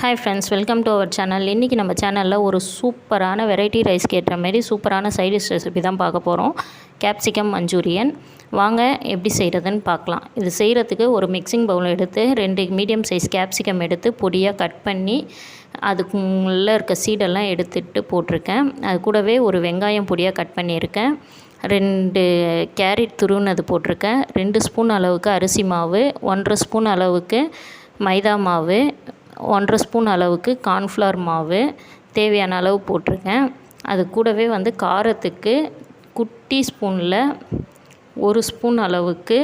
Hi friends welcome to our channel இன்றைக்கி நம்ம சேனலில் ஒரு சூப்பரான வெரைட்டி ரைஸ்க்கு ஏற்ற மாரி சூப்பரான சைடிஷ் ரெசிபி தான் பார்க்க போகிறோம் கேப்சிகம் மஞ்சூரியன் வாங்க எப்படி செய்கிறதுன்னு பார்க்கலாம். இது செய்கிறதுக்கு ஒரு மிக்சிங் பவுல் எடுத்து ரெண்டு மீடியம் சைஸ் கேப்சிகம் எடுத்து பொடியாக கட் பண்ணி அதுக்குள்ளே இருக்க சீடெல்லாம் எடுத்துட்டு போட்டிருக்கேன். அது கூடவே ஒரு வெங்காயம் பொடியாக கட் பண்ணியிருக்கேன். ரெண்டு கேரட் துருவினது போட்டிருக்கேன். ரெண்டு ஸ்பூன் அளவுக்கு அரிசி மாவு ஒன்றரை ஸ்பூன் அளவுக்கு மைதா மாவு ஒன்றரை ஸ்பூன் அளவுக்கு கார்ன்ஃப்ளவர் மாவு தேவையான அளவு போட்டிருக்கேன். அது கூடவே வந்து காரத்துக்கு குட்டி ஸ்பூனில் ஒரு ஸ்பூன் அளவுக்கு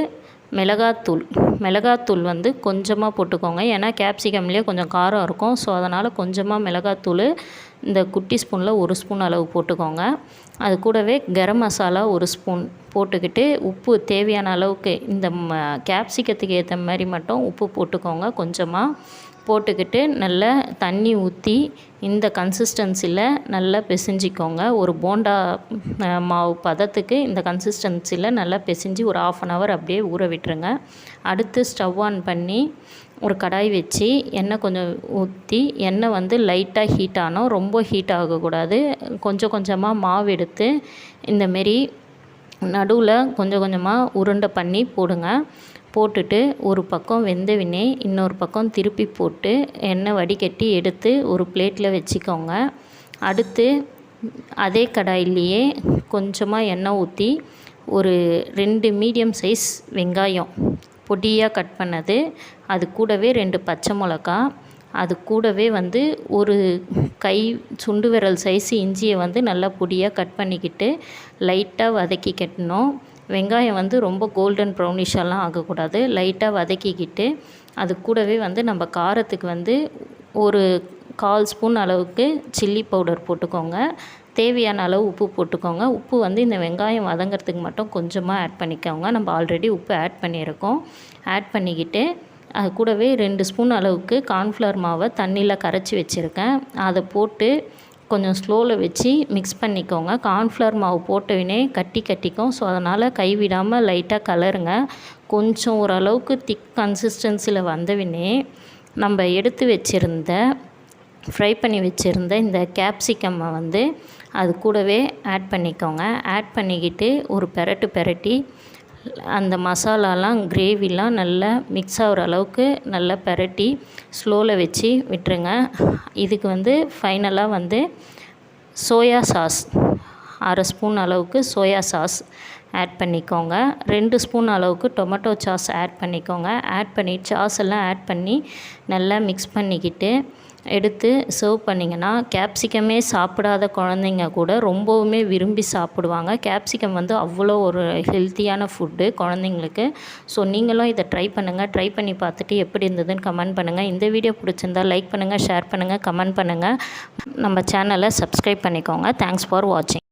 மிளகாத்தூள். மிளகாத்தூள் வந்து கொஞ்சமாக போட்டுக்கோங்க. ஏன்னா கேப்சிகம்லேயே கொஞ்சம் காரம் இருக்கும். ஸோ அதனால் கொஞ்சமாக மிளகாத்தூள் இந்த குட்டி ஸ்பூனில் ஒரு ஸ்பூன் அளவு போட்டுக்கோங்க. அது கூடவே கரம் மசாலா ஒரு ஸ்பூன் போட்டுக்கிட்டு உப்பு தேவையான அளவுக்கு இந்த ம கேப்சிகத்துக்கு ஏற்ற மாதிரி மட்டும் உப்பு போட்டுக்கோங்க கொஞ்சமாக போட்டுக்கிட்டு நல்லா தண்ணி ஊற்றி இந்த கன்சிஸ்டன்சியில் நல்லா பிசைஞ்சிக்கோங்க. ஒரு போண்டா மாவு பதத்துக்கு இந்த கன்சிஸ்டன்சியில் நல்லா பிசைஞ்சு ஒரு ஆஃப் அன் ஹவர் அப்படியே ஊற விட்டுருங்க. அடுத்து ஸ்டவ் ஆன் பண்ணி ஒரு கடாய் வச்சு எண்ணெய் கொஞ்சம் ஊற்றி எண்ணெய் வந்து லைட்டாக ஹீட் ஆனோம் ரொம்ப ஹீட் ஆகக்கூடாது. கொஞ்சம் கொஞ்சமாக மாவு எடுத்து இந்தமாரி நடுவில் கொஞ்சம் கொஞ்சமாக உருண்டை பண்ணி போடுங்க. போட்டுட்டு ஒரு பக்கம் வெந்தவினே இன்னொரு பக்கம் திருப்பி போட்டு எண்ணெய் வடிகட்டி எடுத்து ஒரு பிளேட்டில் வச்சுக்கோங்க. அடுத்து அதே கடாயிலேயே கொஞ்சமாக எண்ணெய் ஊற்றி ஒரு ரெண்டு மீடியம் சைஸ் வெங்காயம் பொடியாக கட் பண்ணது. அது கூடவே ரெண்டு பச்சை மிளகா. அது கூடவே வந்து ஒரு கை சுண்டு விரல் சைஸ் இஞ்சியை வந்து நல்லா பொடியாக கட் பண்ணிக்கிட்டு லைட்டாக வதக்கி கட்டணும். வெங்காயம் வந்து ரொம்ப கோல்டன் ப்ரௌனிஷெல்லாம் ஆகக்கூடாது. லைட்டாக வதக்கிக்கிட்டு அது கூடவே வந்து நம்ம காரத்துக்கு வந்து ஒரு கால் ஸ்பூன் அளவுக்கு சில்லி பவுடர் போட்டுக்கோங்க. தேவையான அளவு உப்பு போட்டுக்கோங்க. உப்பு வந்து இந்த வெங்காயம் வதங்கிறதுக்கு மட்டும் கொஞ்சமாக ஆட் பண்ணிக்கோங்க. நம்ம ஆல்ரெடி உப்பு ஆட் பண்ணியிருக்கோம். ஆட் பண்ணிக்கிட்டு அது கூடவே ரெண்டு ஸ்பூன் அளவுக்கு கார்ன்ஃப்ளவர் மாவை தண்ணியில் கரைச்சி வச்சுருக்கேன். அதை போட்டு கொஞ்சம் ஸ்லோவில் வச்சு மிக்ஸ் பண்ணிக்கோங்க. கார்ன்ஃப்ளவர் மாவு போட்டவினே கட்டி கட்டிக்கும். ஸோ அதனால் கைவிடாமல் லைட்டாக கலருங்க. கொஞ்சம் ஓரளவுக்கு திக் கன்சிஸ்டன்சியில் வந்தவினே நம்ம எடுத்து வச்சுருந்த ஃப்ரை பண்ணி வச்சுருந்த இந்த கேப்சிகம்மை வந்து அது கூடவே ஆட் பண்ணிக்கோங்க. ஆட் பண்ணிக்கிட்டு ஒரு பெரட்டு பெரட்டி அந்த மசாலாலாம் கிரேவிலாம் நல்லா மிக்ஸ் ஆகிற அளவுக்கு நல்லா பெரட்டி ஸ்லோவில் வச்சு விட்டுருங்க. இதுக்கு வந்து ஃபைனலாக வந்து சோயா சாஸ் அரை ஸ்பூன் அளவுக்கு சோயா சாஸ் ஆட் பண்ணிக்கோங்க. ரெண்டு ஸ்பூன் அளவுக்கு டொமேட்டோ சாஸ் ஆட் பண்ணிக்கோங்க. ஆட் பண்ணி சாஸ் எல்லாம் ஆட் பண்ணி நல்லா மிக்ஸ் பண்ணிக்கிட்டு எடுத்து சர்வ் பண்ணிங்கன்னா கேப்சிகமே சாப்பிடாத குழந்தைங்க கூட ரொம்பவுமே விரும்பி சாப்பிடுவாங்க. கேப்சிகம் வந்து அவ்வளோ ஒரு ஹெல்த்தியான ஃபுட்டு குழந்தைங்களுக்கு. ஸோ நீங்களும் இதை ட்ரை பண்ணுங்கள் ட்ரை பண்ணி பார்த்துட்டு எப்படி இருந்ததுன்னு கமெண்ட் பண்ணுங்கள் இந்த வீடியோ பிடிச்சிருந்தா லைக் பண்ணுங்கள் ஷேர் பண்ணுங்கள் கமெண்ட் பண்ணுங்கள் நம்ம சேனலை சப்ஸ்கிரைப் பண்ணிக்கோங்க. தேங்க்ஸ் ஃபார் வாட்சிங்